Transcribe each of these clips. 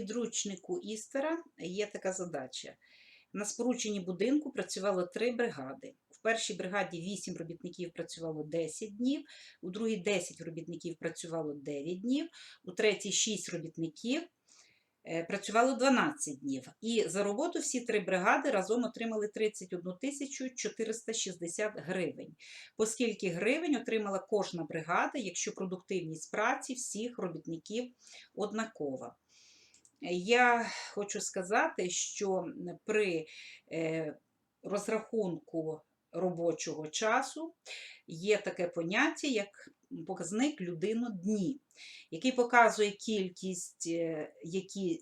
підручнику Істера є така задача. На спорудженні будинку працювало три бригади. В першій бригаді 8 робітників працювало 10 днів, у другій 10 робітників працювало 9 днів, у третій 6 робітників е, працювало 12 днів. І за роботу всі три бригади разом отримали 31 тисячу 460 гривень. По скільки гривень отримала кожна бригада, якщо продуктивність праці всіх робітників однакова. Я хочу сказати, що при е, розрахунку робочого часу є таке поняття, як показник людинодні, який показує кількість, е, які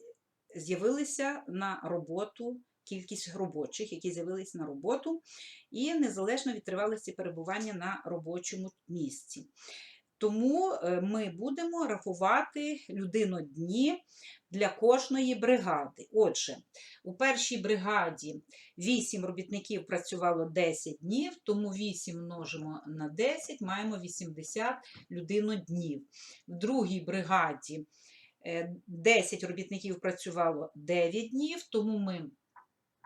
з'явилися на роботу, кількість робочих, які з'явилися на роботу, і незалежно від тривалості перебування на робочому місці. Тому е, ми будемо рахувати людинодні для кожної бригади. Отже, у першій бригаді 8 робітників працювало 10 днів, тому 8 множимо на 10, маємо 80 людиноднів. В другій бригаді е, 10 робітників працювало 9 днів, тому ми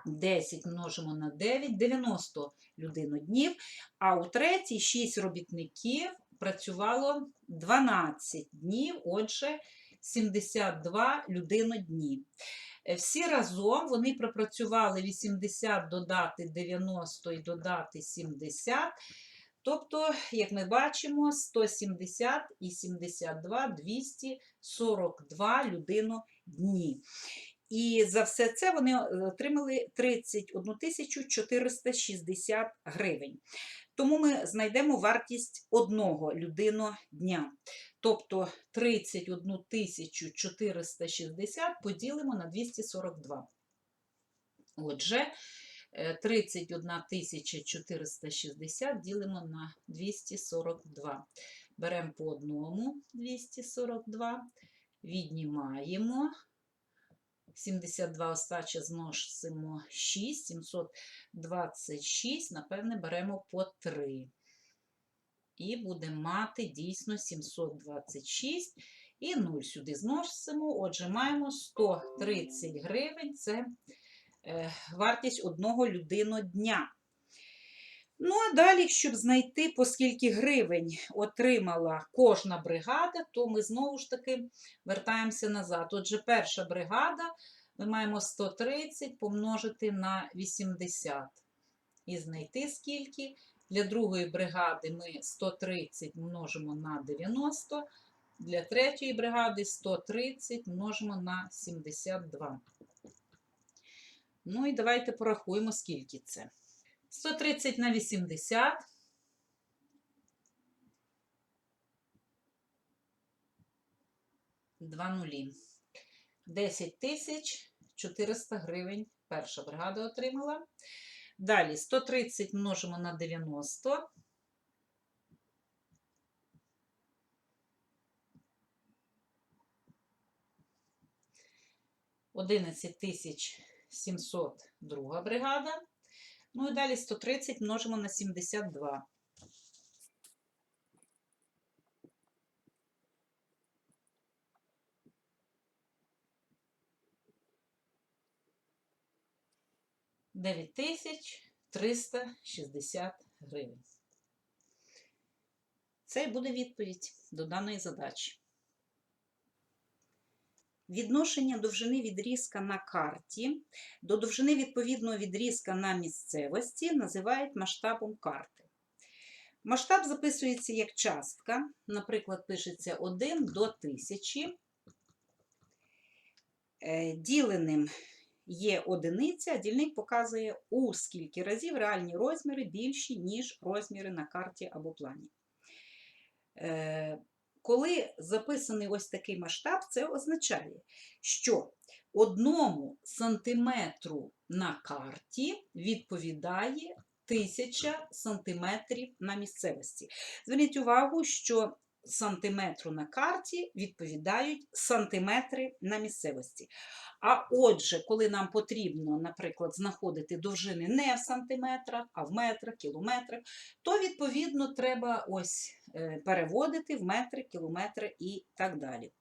10 множимо на 9, 90 людиноднів, а у третій 6 робітників працювало 12 днів, отже, 72 людинодні. Е, Всі разом вони пропрацювали 80 додати 90 і додати 70. Тобто, як ми бачимо, 170 і 72 242 людинодні. І за все це вони е, отримали 31 460 гривень. Тому ми знайдемо вартість одного людинодня. Тобто 31 460 поділимо на 242. Отже, е, 31 460 ділимо на 242. Беремо по одному 242, віднімаємо. 72 остача зносимо 6, 726, напевне, беремо по 3. І будемо мати дійсно 726. І 0 сюди зносимо. Отже, маємо 130 гривень це е, вартість одного людинодня. Ну, а далі, щоб знайти, по скільки гривень отримала кожна бригада, то ми знову ж таки вертаємося назад. Отже, перша бригада ми маємо 130 помножити на 80. І знайти скільки. Для другої бригади ми 130 множимо на 90, для третьої бригади 130 множимо на 72. Ну і давайте порахуємо, скільки це. 130 на 80. Два нулі. 10 тисяч 400 гривень перша бригада отримала. Далі 130 множимо на 90. Одинадцять тисяч 700 друга бригада. Ну і далі 130 множимо на 72. Дев'ять тисяч 360 гривень. Це буде відповідь до даної задачі. Відношення довжини відрізка на карті до довжини відповідного відрізка на місцевості називають масштабом карти. Масштаб записується як частка, наприклад, пишеться 1 до 1000. Е, Діленим є одиниця, дільник показує у скільки разів реальні розміри більші, ніж розміри на карті або плані. Коли записаний ось такий масштаб, це означає, що одному сантиметру на карті відповідає 1000 сантиметрів на місцевості. Зверніть увагу, що сантиметру на карті відповідають сантиметри на місцевості. А отже, коли нам потрібно, наприклад, знаходити довжини не в сантиметрах, а в метрах, кілометрах, то відповідно треба ось переводити в метри, кілометри і так далі.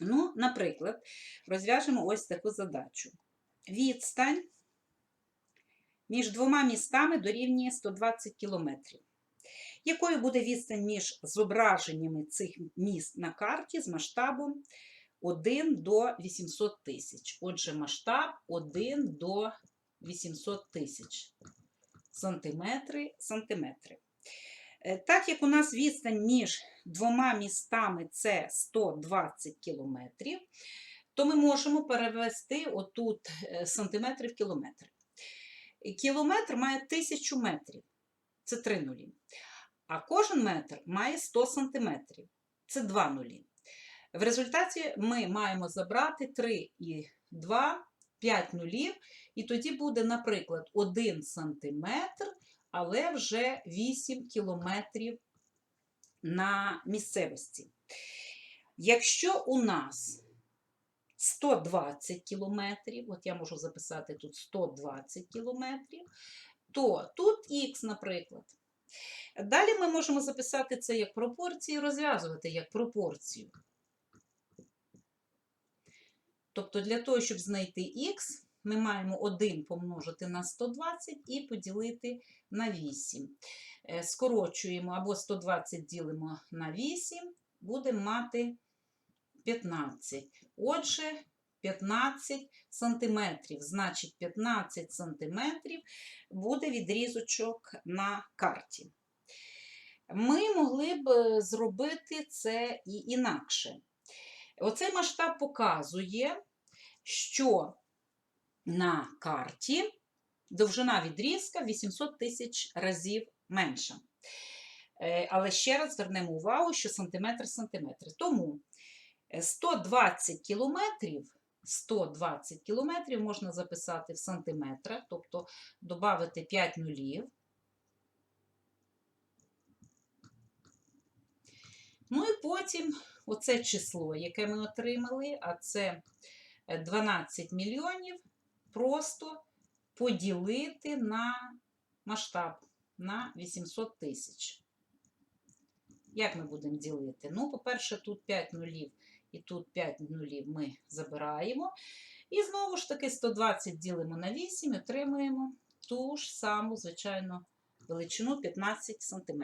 Ну, наприклад, розв'яжемо ось таку задачу. Відстань між двома містами дорівнює 120 км. Якою буде відстань між зображеннями цих міст на карті з масштабом 1 до 800 тисяч? Отже, масштаб 1 до 800 тисяч. Сантиметри, сантиметри. Е, Так як у нас відстань між двома містами це 120 кілометрів, то ми можемо перевести отут е, сантиметри в кілометри. Кілометр має 1000 метрів, це 3 нулі. А кожен метр має 100 сантиметрів, це 2 нулі. В результаті ми маємо забрати 3 і 2, 5 нулів, і тоді буде, наприклад, 1 сантиметр, але вже 8 кілометрів на місцевості. Якщо у нас 120 кілометрів, от я можу записати тут 120 кілометрів, то тут х, наприклад. Далі ми можемо записати це як пропорції, розв'язувати як пропорцію. Тобто для того, щоб знайти х, ми маємо 1 помножити на 120 і поділити на 8. Е, Скорочуємо або 120 ділимо на 8, будемо мати 15. Отже, 15 сантиметрів. Значить, 15 сантиметрів буде відрізочок на карті. Ми могли б е, зробити це і інакше. Оцей масштаб показує, що на карті довжина відрізка 800 тисяч разів менша. Е, Але ще раз звернемо увагу, що сантиметр сантиметр. Тому е, 120 кілометрів 120 кілометрів можна записати в сантиметрах, тобто додати 5 нулів. Ну і потім оце число, яке ми отримали, а це е, 12 мільйонів, просто поділити на масштаб на 800 тисяч. Як ми будемо ділити? Ну, по-перше, тут 5 нулів і тут 5 нулів ми забираємо. І знову ж таки 120 ділимо на 8 і отримуємо ту ж саму, звичайно, величину 15 см.